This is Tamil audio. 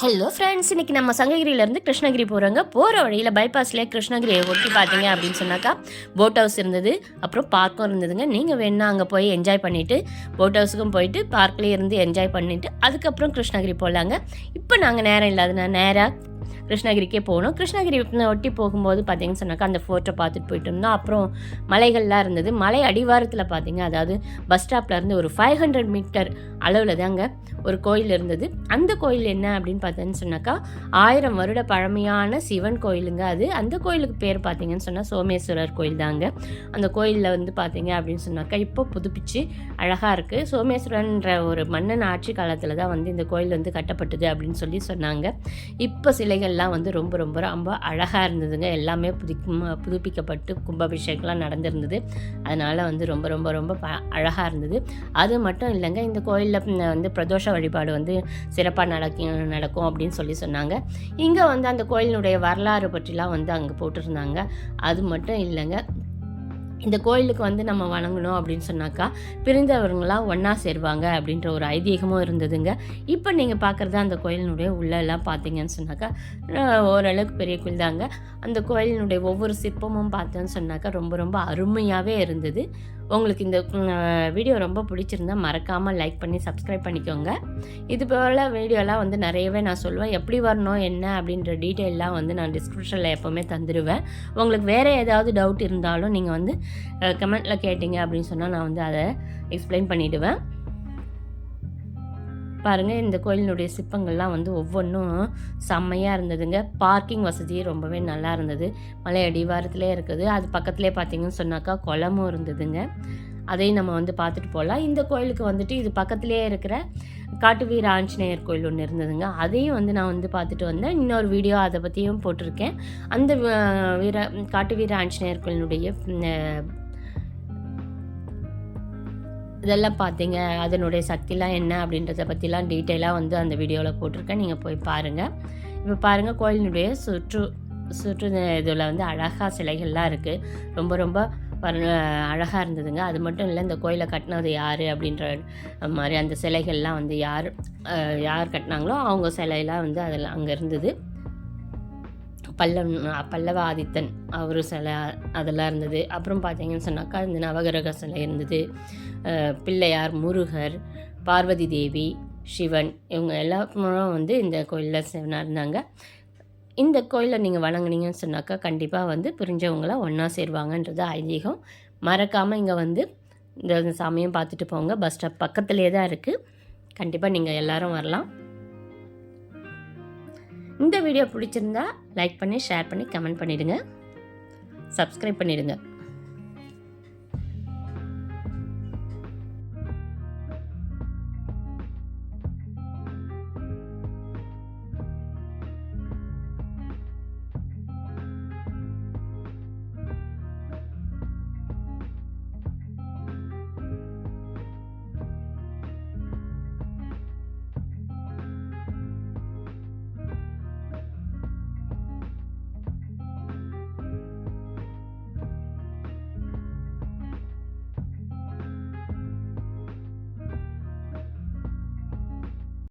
ஹலோ ஃப்ரெண்ட்ஸ் இன்னைக்கு நம்ம சங்ககிரியிலேருந்து கிருஷ்ணகிரி போகிறோங்க போகிற வழியில் பைபாஸ்லேயே கிருஷ்ணகிரியை ஒட்டி பார்த்தீங்க அப்படின்னு சொன்னாக்கா போட் ஹவுஸ் இருந்தது. அப்புறம் பார்க்கும் இருந்ததுங்க. நீங்கள் வேணால் அங்கே போய் என்ஜாய் பண்ணிவிட்டு போட் ஹவுஸுக்கும் போயிட்டு பார்க்லேயே இருந்து என்ஜாய் பண்ணிவிட்டு அதுக்கப்புறம் கிருஷ்ணகிரி போகலாங்க இப்போ நாங்கள் நேரம் இல்லாதனா நேராக கிருஷ்ணகிரிக்கே போகணும். கிருஷ்ணகிரி ஒட்டி போகும்போது பார்த்தீங்கன்னு சொன்னாக்கா அந்த ஃபோட்டோ பார்த்துட்டு போயிட்டு இருந்தோம். அப்புறம் மலைகள்லாம் இருந்தது. மலை அடிவாரத்தில் பார்த்தீங்க அதாவது பஸ் ஸ்டாப்ல இருந்து ஒரு ஃபைவ் ஹண்ட்ரட் மீட்டர் அளவில் தாங்க ஒரு கோயில் இருந்தது. அந்த கோயில் என்ன அப்படின்னு பார்த்தீங்கன்னு சொன்னாக்கா ஆயிரம் வருட பழமையான சிவன் கோயிலுங்க அது. அந்த கோயிலுக்கு பேர் பார்த்தீங்கன்னு சொன்னால் சோமேஸ்வரர் கோயில் தாங்க. அந்த கோயிலில் வந்து பார்த்தீங்க அப்படின்னு சொன்னாக்கா இப்போ புதுப்பிச்சு அழகாக இருக்குது சோமேஸ்வரன்ற ஒரு மன்னன் ஆட்சி காலத்தில் தான் வந்து இந்த கோயில் வந்து கட்டப்பட்டது அப்படின்னு சொல்லி சொன்னாங்க. இப்போ சிலைகள் எல்லாம் வந்து ரொம்ப ரொம்ப ரொம்ப அழகாக இருந்ததுங்க. எல்லாமே புது புதுப்பிக்கப்பட்டு கும்பாபிஷேகம்லாம் நடந்திருந்தது. அதனால் வந்து ரொம்ப ரொம்ப ரொம்ப ப அழகாக இருந்தது. அது மட்டும் இல்லைங்க இந்த கோயிலில் வந்து பிரதோஷ வழிபாடு வந்து சிறப்பாக நடக்கும் நடக்கும் அப்படின்னு சொல்லி சொன்னாங்க. இங்கே வந்து அந்த கோயிலினுடைய வரலாறு பற்றிலாம் வந்து அங்கே போட்டிருந்தாங்க. அது மட்டும் இல்லைங்க இந்த கோயிலுக்கு வந்து நம்ம வணங்கணும் அப்படின்னு சொன்னாக்கா பிரிந்தவர்களாம் ஒன்றா சேருவாங்க அப்படின்ற ஒரு ஐதீகமும் இருந்ததுங்க. இப்போ நீங்கள் பார்க்குறது அந்த கோயிலினுடைய உள்ளெல்லாம் பார்த்தீங்கன்னு சொன்னாக்கா ஓரளவுக்கு பெரிய கோயில் தாங்க. அந்த கோயிலினுடைய ஒவ்வொரு சிற்பமும் பார்த்தோன்னு சொன்னாக்கா ரொம்ப ரொம்ப அருமையாகவே இருந்தது. உங்களுக்கு இந்த வீடியோ ரொம்ப பிடிச்சிருந்தா மறக்காமல் லைக் பண்ணி சப்ஸ்கிரைப் பண்ணிக்கோங்க. இது போல் வீடியோலாம் வந்து நிறையவே நான் சொல்லுவேன். எப்படி வரணும் என்ன அப்படின்ற டீட்டெயிலெலாம் வந்து நான் டிஸ்கிரிப்ஷனில் எப்போவுமே தந்துடுவேன் உங்களுக்கு வேறு ஏதாவது டவுட் இருந்தாலும் நீங்கள் வந்து கமெண்ட்டில் கேட்டிங்க அப்படின்னு சொன்னால் நான் வந்து அதை எக்ஸ்பிளைன் பண்ணிவிடுவேன் பாருங்கள் இந்த கோயிலினுடைய சிற்பங்கள்லாம் வந்து ஒவ்வொன்றும் செம்மையாக இருந்ததுங்க. பார்க்கிங் வசதி ரொம்பவே நல்லா இருந்தது. மலை அடிவாரத்திலே இருக்குது. அது பக்கத்துலேயே பார்த்தீங்கன்னு சொன்னாக்கா குளமும் இருந்ததுங்க. அதையும் நம்ம வந்து பார்த்துட்டு போகலாம் இந்த கோயிலுக்கு வந்துட்டு இது பக்கத்துலேயே இருக்கிற காட்டு வீர ஆஞ்சநேயர் கோயில் ஒன்று இருந்ததுங்க. அதையும் வந்து நான் வந்து பார்த்துட்டு வந்தேன். இன்னொரு வீடியோ அதை பற்றியும் போட்டிருக்கேன். அந்த வீர காட்டு வீர ஆஞ்சநேயர் கோயிலினுடைய இதெல்லாம் பார்த்தீங்க அதனுடைய சக்திலாம் என்ன அப்படின்றத பற்றிலாம் டீட்டெயிலாக வந்து அந்த வீடியோவில் போட்டிருக்கேன். நீங்கள் போய் பாருங்கள் இப்போ பாருங்கள் கோயிலினுடைய சுற்று சுற்று இதில் வந்து அழகாக சிலைகள்லாம் இருக்குது ரொம்ப ரொம்ப அழகாக இருந்ததுங்க. அது மட்டும் இல்லை இந்த கோயிலை கட்டினது யார் அப்படின்ற மாதிரி அந்த சிலைகள்லாம் வந்து யார் யார் கட்டினாங்களோ அவங்க சிலையெல்லாம் வந்து அதில் அங்கே இருந்தது. பல்லவன் பல்லவ ஆதித்தன் அவர் சிலை அதெல்லாம் இருந்தது. அப்புறம் பார்த்தீங்கன்னு சொன்னாக்கா இந்த நவகிரக சிலை இருந்தது. பிள்ளையார் முருகர் பார்வதி தேவி சிவன் இவங்க எல்லாரும் வந்து இந்த கோயிலில் சிவனாக இருந்தாங்க. இந்த கோயிலை நீங்கள் வணங்குனீங்கன்னு சொன்னாக்கா கண்டிப்பாக வந்து பிரிஞ்சவங்களாம் ஒன்றா சேருவாங்கன்றது ஐதீகம். மறக்காமல் இங்கே வந்து இந்த சாமியும் பார்த்துட்டு போங்க. பஸ் ஸ்டாப் பக்கத்துலேயே தான் இருக்குது கண்டிப்பாக நீங்கள் எல்லாரும் வரலாம். இந்த வீடியோ பிடிச்சிருந்தா லைக் பண்ணி ஷேர் பண்ணி கமெண்ட் பண்ணிவிடுங்க சப்ஸ்கிரைப் பண்ணிவிடுங்க